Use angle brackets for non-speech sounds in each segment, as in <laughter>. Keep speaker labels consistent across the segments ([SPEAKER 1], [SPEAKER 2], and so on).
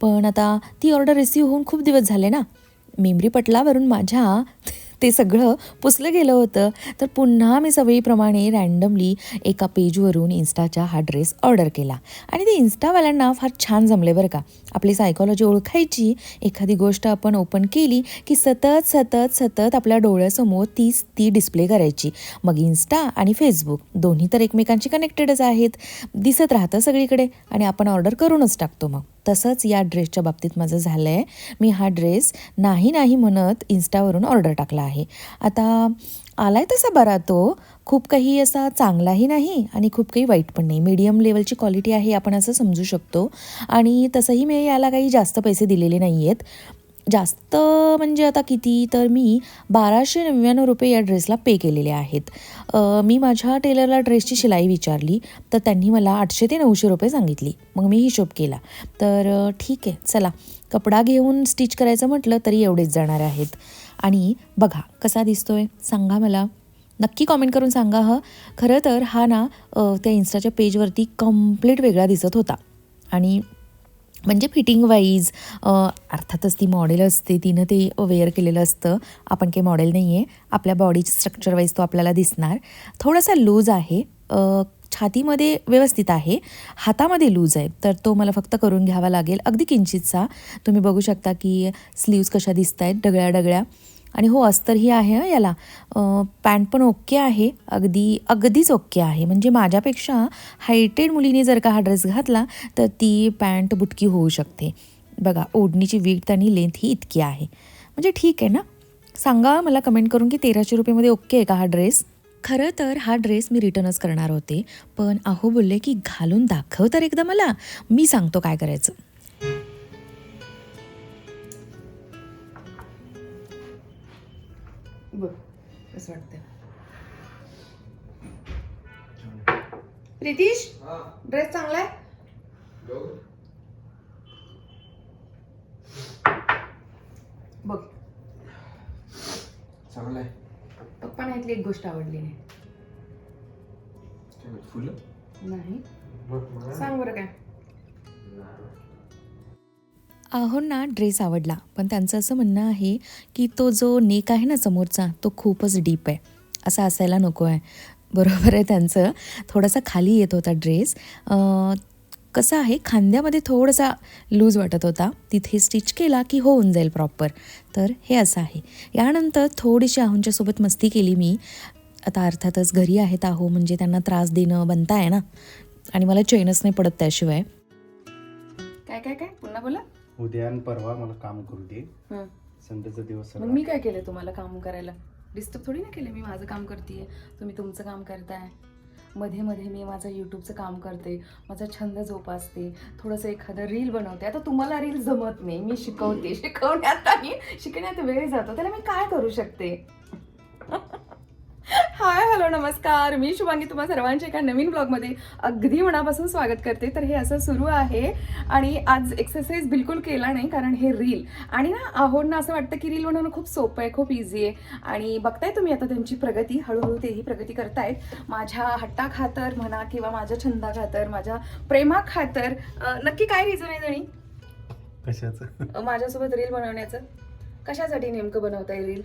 [SPEAKER 1] पण आता ती ऑर्डर रिसीव्ह होऊन खूप दिवस झाले ना. मेमरी पटलावरून माझ्या ते सगळं पुसलं गेलं होतं. तर पुन्हा मी सवयीप्रमाणे रँडमली एका पेजवरून इन्स्टाच्या हा ड्रेस ऑर्डर केला. आणि ते इन्स्टावाल्यांना फार छान जमले बरं का. आपली सायकॉलॉजी ओळखायची एखादी गोष्ट आपण ओपन केली की सतत सतत सतत आपल्या डोळ्यासमोर तीच ती डिस्प्ले करायची. मग इन्स्टा आणि फेसबुक दोन्ही तर एकमेकांशी कनेक्टेडच आहेत. दिसत राहतं सगळीकडे आणि आपण ऑर्डर करूनच टाकतो मग. तसंच या ड्रेसच्या बाबतीत माझं झालं आहे मी हा ड्रेस नाही नाही म्हणत इन्स्टावरून ऑर्डर टाकला आहे. आता आला आहे तसा बरा तो. खूप काही असा चांगलाही नाही आणि खूप काही वाईट पण नाही. मीडियम लेवलची क्वालिटी आहे आपण असं समजू शकतो. आणि तसंही मी याला काही जास्त पैसे दिलेले नाही आहेत जास्त म्हणजे आता किती? तर मी बाराशे नव्याण्णव रुपये या ड्रेसला पे केलेले आहेत. मी माझ्या टेलरला ड्रेसची शिलाई विचारली तर त्यांनी मला आठशे ते नऊशे रुपये सांगितली. मग मी हिशोब केला. तर ठीक आहे चला. कपडा घेऊन स्टिच करायचं म्हटलं तरी एवढेच जाणार आहेत. आणि बघा कसा दिसतोय? सांगा मला. नक्की कॉमेंट करून सांगा हं. खरं तर हा ना त्या इन्स्टाच्या पेजवरती कंप्लीट वेगळा दिसत होता. आणि म्हणजे फिटिंग वाईज अर्थातच ती मॉडेल असते तिनं ते वेअर केलेलं असतं. आपण काही मॉडेल नाही आहे. आपल्या बॉडीची स्ट्रक्चर वाईज तो आपल्याला दिसणार. थोडासा लूज आहे. छातीमध्ये व्यवस्थित आहे. हातामध्ये लूज आहे. तर तो मला फक्त करून घ्यावा लागेल. अगदी किंचितचा तुम्ही बघू शकता की स्लीव्स कशा दिसत आहेत डगळ्या डगळ्या आणि हो अस्तरही आहे याला. पॅन्ट पण ओके आहे. अगदी अगदीच ओके आहे. म्हणजे माझ्यापेक्षा हायटेड मुलीने जर का हा ड्रेस घातला तर ती पॅन्ट बुटकी होऊ शकते. बघा ओढणीची विड्थ आणि लेंथ ही इतकी आहे. म्हणजे ठीक आहे ना? सांगा मला कमेंट करून की तेराशे रुपयेमध्ये ओके आहे का हा ड्रेस? खरं तर हा ड्रेस मी रिटर्नच करणार होते. पण अहो बोलले की घालून दाखव तर एकदा मला. मी सांगतो काय करायचं.
[SPEAKER 2] बघ कसं वाटतं रितीश ड्रेस चांगला आहे बघ.
[SPEAKER 3] चांगलं आहे
[SPEAKER 2] पप्पांना इथली एक गोष्ट आवडली नाही.
[SPEAKER 3] फुलं?
[SPEAKER 2] नाही. सांग बरं काय.
[SPEAKER 1] आहोंना ड्रेस आवडला. पण त्यांचं असं म्हणणं आहे की तो जो नेक आहे ना समोरचा तो खूपच डीप आहे. असा असायला नको आहे. बरोबर आहे त्यांचं. थोडासा खाली येत होता ड्रेस. कसं आहे खांद्यामध्ये थोडासा लूज वाटत होता. तिथे स्टिच केला की होऊन जाईल प्रॉपर. तर हे असं आहे. यानंतर थोडीशी आहोंच्यासोबत मस्ती केली मी. आता अर्थातच घरी आहेत आहो म्हणजे त्यांना त्रास देणं बनता आहे ना. आणि मला चैनच नाही पडत त्याशिवाय.
[SPEAKER 2] काय काय काय? पुन्हा बोला.
[SPEAKER 3] उद्या आणि परवा मला काम करू दे.
[SPEAKER 2] हं.
[SPEAKER 3] संडेचा दिवस
[SPEAKER 2] मग. मी काय केलं तुम्हाला काम करायला? डिस्टर्ब थोडी ना केलं मी माझं काम करते तुम्ही तुमचं काम करताय. मध्ये मध्ये मी माझं यूट्यूबचं काम करते. माझा छंद जोपासते. थोडंसं एखादं रील बनवते. आता तुम्हाला रील जमत नाही. मी शिकवते. <laughs> शिकवण्यात आणि शिकण्यात वेळ जातो. त्याला मी काय करू शकते? <laughs> हाय हॅलो नमस्कार. मी शुभांगी तुम्हा सर्वांच्या एका नवीन ब्लॉगमध्ये अगदी मनापासून स्वागत करते. तर हे असं सुरू आहे आणि आज एक्सरसाइज बिलकुल केला नाही कारण हे रील आणि ना आहोंना असं वाटतं की रील बनवणं खूप सोपं आहे खूप इझी आहे. आणि बघताय तुम्ही आता त्यांची प्रगती हळूहळू तेही प्रगती करतायत. माझ्या हट्टा खातर म्हणा किंवा माझ्या छंदा खातर माझ्या प्रेमा खातर नक्की काय रिझन आहे जणी?
[SPEAKER 3] कशाचं?
[SPEAKER 2] माझ्यासोबत रील बनवण्याचं. कशासाठी नेमकं बनवताय रील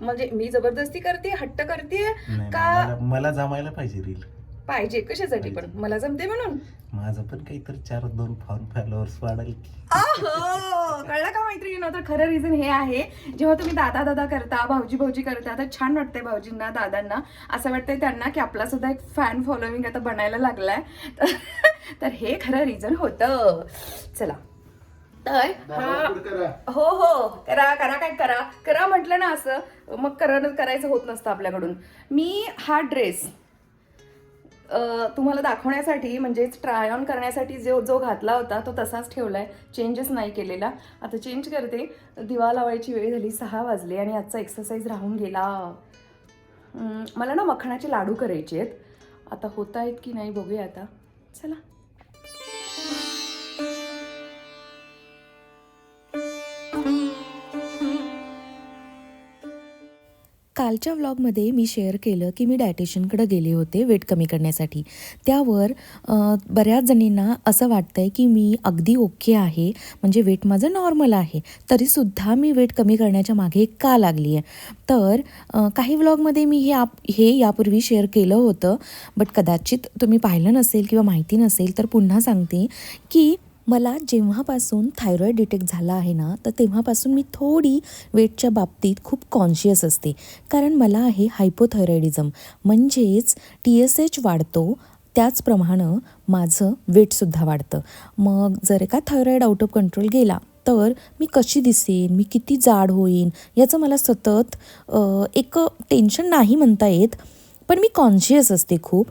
[SPEAKER 2] म्हणजे मी जबरदस्ती करते हट्ट करते का
[SPEAKER 3] मला जमायला पाहिजे रील.
[SPEAKER 2] पाहिजे कशासाठी पण? मला जमते म्हणून.
[SPEAKER 3] माझं पण काहीतरी चार दोन फॉर्म फॉलोअर्स वाढेल
[SPEAKER 2] कळलं का मैत्रिणी तर खरं रिझन हे आहे जेव्हा तुम्ही दादा दादा करता भाऊजी भाऊजी करता तर छान वाटतंय भाऊजींना दादांना. असं वाटतंय त्यांना की आपला सुद्धा एक फॅन फॉलोविंग आता बनायला लागलाय. तर तर हे खरं रिझन होतं. चला. तर हा हो हो. करा करा काय करा? करा म्हटलं ना असं मग करा करायचं होत नसतं आपल्याकडून. मी हा ड्रेस तुम्हाला दाखवण्यासाठी म्हणजेच ट्राय ऑन करण्यासाठी जो जो घातला होता तो तसाच ठेवला आहे चेंजेस नाही केलेला. आता चेंज करते. दिवा लावायची वेळ झाली सहा वाजले आणि आजचा एक्सरसाइज राहून गेला. मला ना मखणाचे लाडू करायचे आहेत. आता होत आहेत की नाही बघूया आता. चला.
[SPEAKER 1] कालच्या व्लॉगमध्ये मी शेअर केलं की मी डायटिशियनकडे गेले होते वेट कमी करण्यासाठी. त्यावर बऱ्याच जणींना असं वाटतं आहे की मी अगदी ओके आहे म्हणजे वेट माझं नॉर्मल आहे तरीसुद्धा मी वेट कमी करण्याच्या मागे का लागली आहे तर काही व्लॉगमध्ये मी हे आप हे यापूर्वी शेअर केलं होतं बट कदाचित तुम्ही पाहिलं नसेल किंवा माहिती नसेल तर पुन्हा सांगते की मला जेव्हापासून थायरॉईड डिटेक्ट झाला आहे ना तर तेव्हापासून मी थोडी वेटच्या बाबतीत खूप कॉन्शियस असते. कारण मला आहे हायपोथायरॉईडिझम म्हणजेच टी एस एच वाढतो त्याचप्रमाणे माझं वेटसुद्धा वाढतं. मग जर का थायरॉईड आउट ऑफ कंट्रोल गेला तर मी कशी दिसेन? मी किती जाड होईन? याचं मला सतत एक टेन्शन नाही म्हणता येत पण मी कॉन्शियस असते खूप.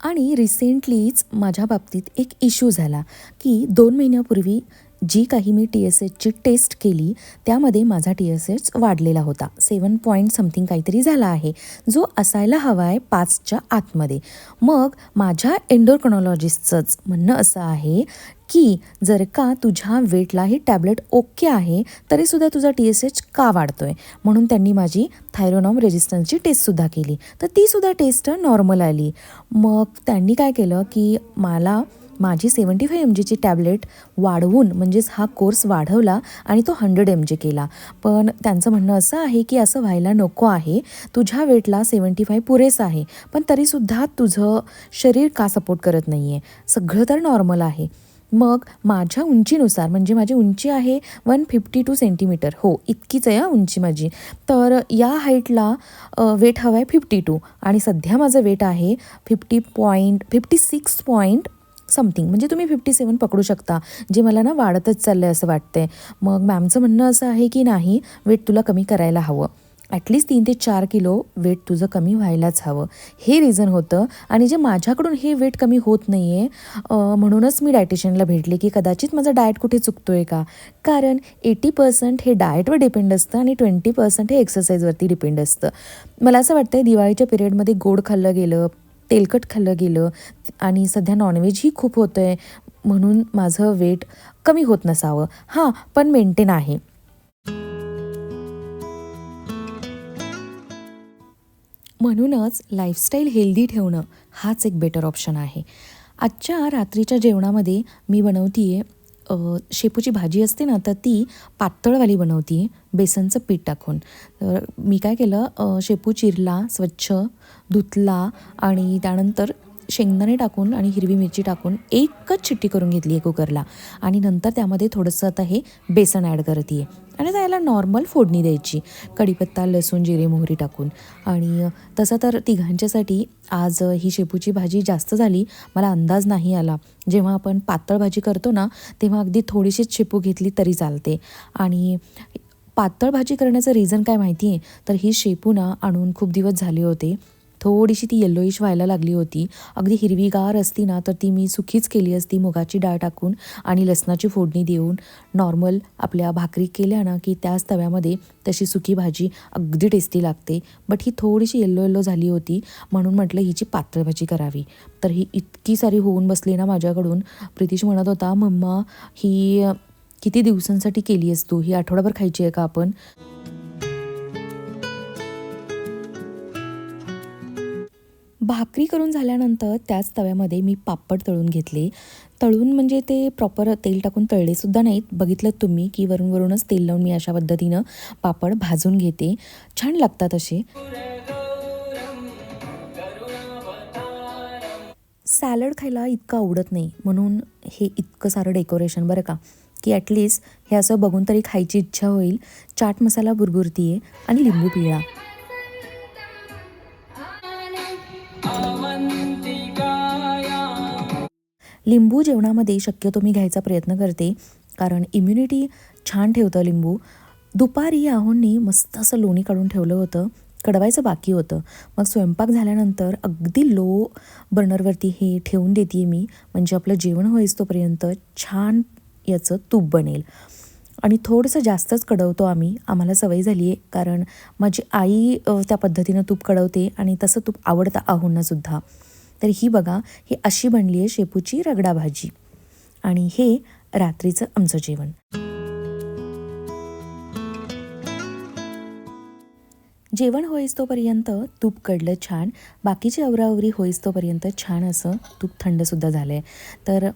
[SPEAKER 1] आणि रिसेंटलीच माझ्या बाबतीत एक इश्यू झाला की दोन महिन्यापूर्वी जी काही मी टी एस एचची टेस्ट केली त्यामध्ये माझा टी एस एच वाढलेला होता. सेवन पॉईंट समथिंग काहीतरी झाला आहे जो असायला हवा आहे पाचच्या आतमध्ये. मग माझ्या एन्डोक्रोनॉलॉजिस्टचंच म्हणणं असं आहे की जर का तुझ्या वेटला ही टॅबलेट ओके आहे तरीसुद्धा तुझा टी एस एच का वाढतो आहे म्हणून त्यांनी माझी थायरोनॉम रेजिस्टन्सची टेस्टसुद्धा केली. तर तीसुद्धा टेस्ट नॉर्मल आली. मग त्यांनी काय केलं की मला माझी सेवन्टी फाय एम जीची टॅबलेट वाढवून म्हणजेच हा कोर्स वाढवला आणि तो हंड्रेड एम जी केला. पण त्यांचं म्हणणं असं आहे की असं व्हायला नको आहे. तुझ्या वेटला सेवन्टी फाय पुरेसं आहे. पण तरीसुद्धा तुझं शरीर का सपोर्ट करत नाही आहे सगळं तर नॉर्मल आहे. मग माझ्या उंचीनुसार म्हणजे माझी उंची आहे वन फिफ्टी टू सेंटीमीटर हो इतकीच आहे उंची माझी. तर या हाईटला वेट हवं आहे फिफ्टी टू आणि सध्या माझं वेट आहे fifty point fifty six point something म्हणजे तुम्ही फिफ्टी सेवन पकडू शकता. जे मला ना वाढतच चाललं आहे असं वाटतंय. मग मॅमचं म्हणणं असं आहे की नाही वेट तुला कमी करायला हवं. ॲटलिस्ट तीन ते चार किलो वेट तुझं कमी व्हायलाच हवं. हे रिझन होतं. आणि जे माझ्याकडून हे वेट कमी होत नाही आहे म्हणूनच मी डायटिशियनला भेटले की कदाचित माझं डाएट कुठे चुकतो आहे का? कारण एटी पर्सेंट हे डाएटवर डिपेंड असतं आणि ट्वेंटी पर्सेंट हे एक्सरसाइजवरती डिपेंड असतं. मला असं वाटतं आहे दिवाळीच्या पिरियडमध्ये गोड खाल्लं गेलं तेलकट खाल्लं गेलं आणि सध्या नॉनव्हेजही खूप होतं आहे म्हणून माझं वेट कमी होत नसावं. हां पण मेंटेन आहे. म्हणूनच लाईफस्टाईल हेल्दी ठेवणं हाच एक बेटर ऑप्शन आहे. आजच्या रात्रीच्या जेवणामध्ये मी बनवते आहे शेपूची भाजी असते ना तर ती पातळवाली बनवते आहे बेसनचं पीठ टाकून. तर मी काय केलं शेपू चिरला स्वच्छ धुतला आणि त्यानंतर शेंगदाणे टाकून आणि हिरवी मिरची टाकून एकच चिट्टी करून घेतली आहे कुकरला. आणि नंतर त्यामध्ये थोडंसं आता हे बेसन ॲड करते आहे आणि त्याला नॉर्मल फोडणी द्यायची. कढीपत्ता लसूण जिरे मोहरी टाकून. आणि तसं तर तिघांच्यासाठी आज ही शेपूची भाजी जास्त झाली. मला अंदाज नाही आला. जेव्हा आपण पातळ भाजी करतो ना तेव्हा अगदी थोडीशीच शेपू घेतली तरी चालते. आणि पातळ भाजी करण्याचं रिझन काय माहिती आहे तर ही शेपू ना आणून खूप दिवस झाले होते. थोडीशी ती येल्लोईश व्हायला लागली होती. अगदी हिरवीगार असती ना तर ती मी सुखीच केली असती. मुगाची डाळ टाकून आणि लसणाची फोडणी देऊन नॉर्मल आपल्या भाकरी केल्या ना की त्याच तव्यामध्ये तशी सुकी भाजी अगदी टेस्टी लागते. बट ही थोडीशी येल्लो येल्लो झाली होती म्हणून म्हटलं हिची पातळ भाजी करावी. तर ही इतकी सारी होऊन बसली ना माझ्याकडून. प्रितीश म्हणत होता मम्मा ही किती दिवसांसाठी केली आहेस तू? ही आठवडाभर खायची आहे का आपण? भाकरी करून झाल्यानंतर त्याच तव्यामध्ये मी पापड तळून घेतले. तळून म्हणजे ते प्रॉपर तेल टाकून तळलेसुद्धा नाहीत. बघितलं तुम्ही की वरून वरूनच तेल लावून मी अशा पद्धतीनं पापड भाजून घेते. छान लागतात असे. सॅलड खायला इतकं आवडत नाही. म्हणून हे इतकं सारं डेकोरेशन बरं का. की ॲटलिस्ट हे असं बघून तरी खायची इच्छा होईल. चाट मसाला बुरबुरती आहे आणि लिंबू पिळा. लिंबू जेवणामध्ये शक्यतो मी घ्यायचा प्रयत्न करते. कारण इम्युनिटी छान ठेवतं लिंबू. दुपारी आहोंनी मस्त असं लोणी काढून ठेवलं होतं. कडवायचं बाकी होतं. मग स्वयंपाक झाल्यानंतर अगदी लो बर्नरवरती हे ठेवून देते मी. म्हणजे आपलं जेवण होईस तोपर्यंत छान याचं तूप बनेल. आणि थोडंसं जास्तच कडवतो आम्ही. आम्हाला सवय झाली आहे कारण माझी आई त्या पद्धतीनं तूप कडवते आणि तसं तूप आवडतं आहोंनासुद्धा तर ही बघा ही अशी बनली आहे शेपूची रगडा भाजी. आणि हे रात्रीचं आमचं जेवण. जेवण होईस्तोपर्यंत तूप कडलं छान. बाकीची अवरावरी होईस्तोपर्यंत छान असं तूप थंडसुद्धा झालं आहे तर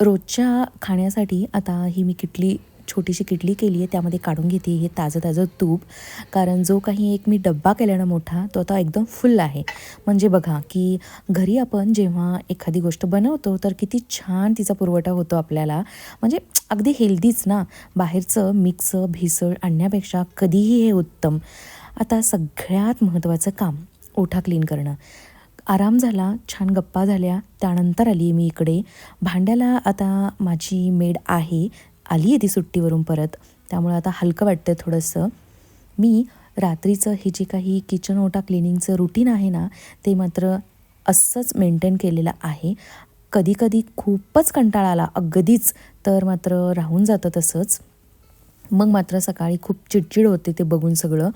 [SPEAKER 1] रोजच्या खाण्यासाठी आता ही मी किटली छोटीशी किडली केली आहे त्यामध्ये काढून घेते हे ताजं ताजं तूप. कारण जो काही एक मी डब्बा केला ना मोठा तो आता एकदम फुल आहे. म्हणजे बघा की घरी आपण जेव्हा एखादी गोष्ट बनवतो तर किती छान तिचा पुरवठा होतो आपल्याला. म्हणजे अगदी हेल्दीच ना. बाहेरचं मिक्स भेसळ आणण्यापेक्षा कधीही हे उत्तम. आता सगळ्यात महत्त्वाचं काम ओठा क्लीन करणं. आराम झाला छान गप्पा झाल्या त्यानंतर आली आहे मी इकडे. भांड्याला आता माझी मेड आहे. आली आहे ती सुट्टीवरून परत. त्यामुळे आता हलकं वाटतं थोडंसं. मी रात्रीचं हे जे काही किचन ओटा क्लिनिंगचं रुटीन आहे ना ते मात्र असंच मेंटेन केलेलं आहे. कधीकधी खूपच कंटाळा आला अगदीच तर मात्र राहून जातं तसंच. मग मात्र सकाळी खूप चिडचिड होते ते बघून सगळं.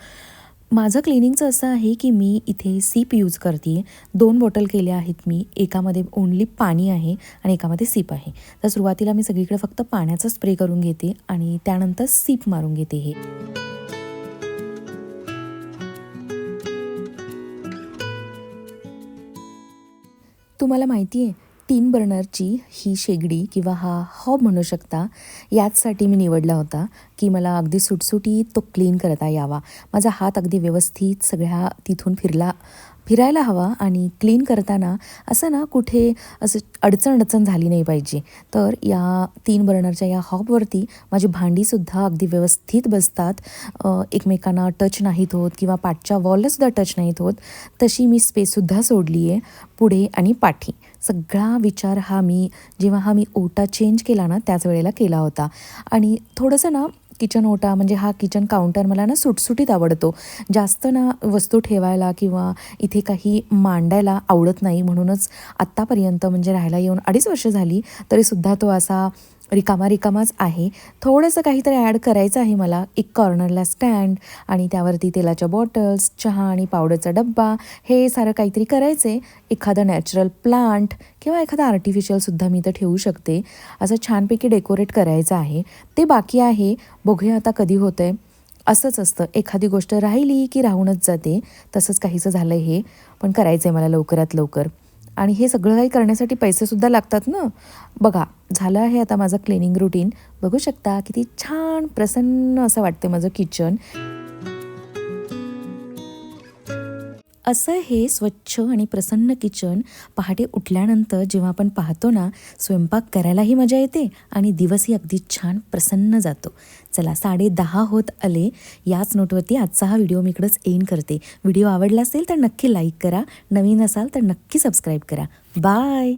[SPEAKER 1] माझं क्लिनिंगचं असं आहे की मी इथे सीप यूज करते. दोन बॉटल केल्या आहेत मी. एकामध्ये ओन्ली पाणी आहे आणि एकामध्ये सीप आहे. तर सुरुवातीला मी सगळीकडे फक्त पाण्याचा स्प्रे करून घेते आणि त्यानंतर सीप मारून घेते हे. तुम्हाला माहिती आहे तीन बर्नरची ही शेगडी किंवा हा हॉब म्हणू शकता याचसाठी मी निवडला होता की मला अगदी सुटसुटीत तो क्लीन करता यावा. माझा हात अगदी व्यवस्थित सगळ्या तिथून फिरला फिरायला हवा आणि क्लीन करताना असं ना कुठे असं अडचण अडचण झाली नाही पाहिजे. तर या तीन बर्नरच्या या हॉबवरती माझी भांडीसुद्धा अगदी व्यवस्थित बसतात. एकमेकांना टच नाहीत होत किंवा पाठच्या वॉललासुद्धा टच नाहीत होत तशी मी स्पेससुद्धा सोडली आहे पुढे आणि पाठी. सगळा विचार हा मी जेव्हा हा मी ओटा चेंज केला ना त्याच वेळेला केला होता. आणि थोडंसं ना किचन ओटा म्हणजे हा किचन काउंटर मला ना सुटसुटीत आवडतो. जास्त ना वस्तू ठेवायला किंवा इथे काही मांडायला आवडत नाही. म्हणूनच आत्तापर्यंत म्हणजे राहायला येऊन अडीच वर्ष झाली तरीसुद्धा तो असा रिकामा रिकामाच आहे. थोडंसं काहीतरी ॲड करायचं आहे मला. एक कॉर्नरला स्टँड आणि त्यावरती तेलाच्या बॉटल्स चहा आणि पावडरचा डब्बा. हे सारं काहीतरी करायचं आहे एखादं नॅचरल प्लांट किंवा एखादं आर्टिफिशियलसुद्धा मी तर ठेवू शकते. असं छानपैकी डेकोरेट करायचं आहे. ते बाकी आहे. बघूया आता कधी होतं आहे असंच असतं. एखादी गोष्ट राहिली की राहूनच जाते. तसंच काहीचं झालं हे. पण करायचं आहे मला लवकरात लवकर. आणि हे सगळं काही करण्यासाठी पैसेसुद्धा लागतात ना? बघा झालं आहे आता माझं क्लिनिंग रुटीन बघू शकता किती छान प्रसन्न असं वाटते माझं किचन असं हे स्वच्छ आणि प्रसन्न किचन पहाटे उठल्यानंतर जेव्हा आपण पाहतो ना स्वयंपाक करायलाही मजा येते आणि दिवसही अगदी छान प्रसन्न जातो. चला साडे दहा होत आले. याच नोटवरती आजचा हा व्हिडिओ मी इकडंच एंड करते. व्हिडिओ आवडला असेल तर नक्की लाईक करा. नवीन असाल तर नक्की सबस्क्राईब करा. बाय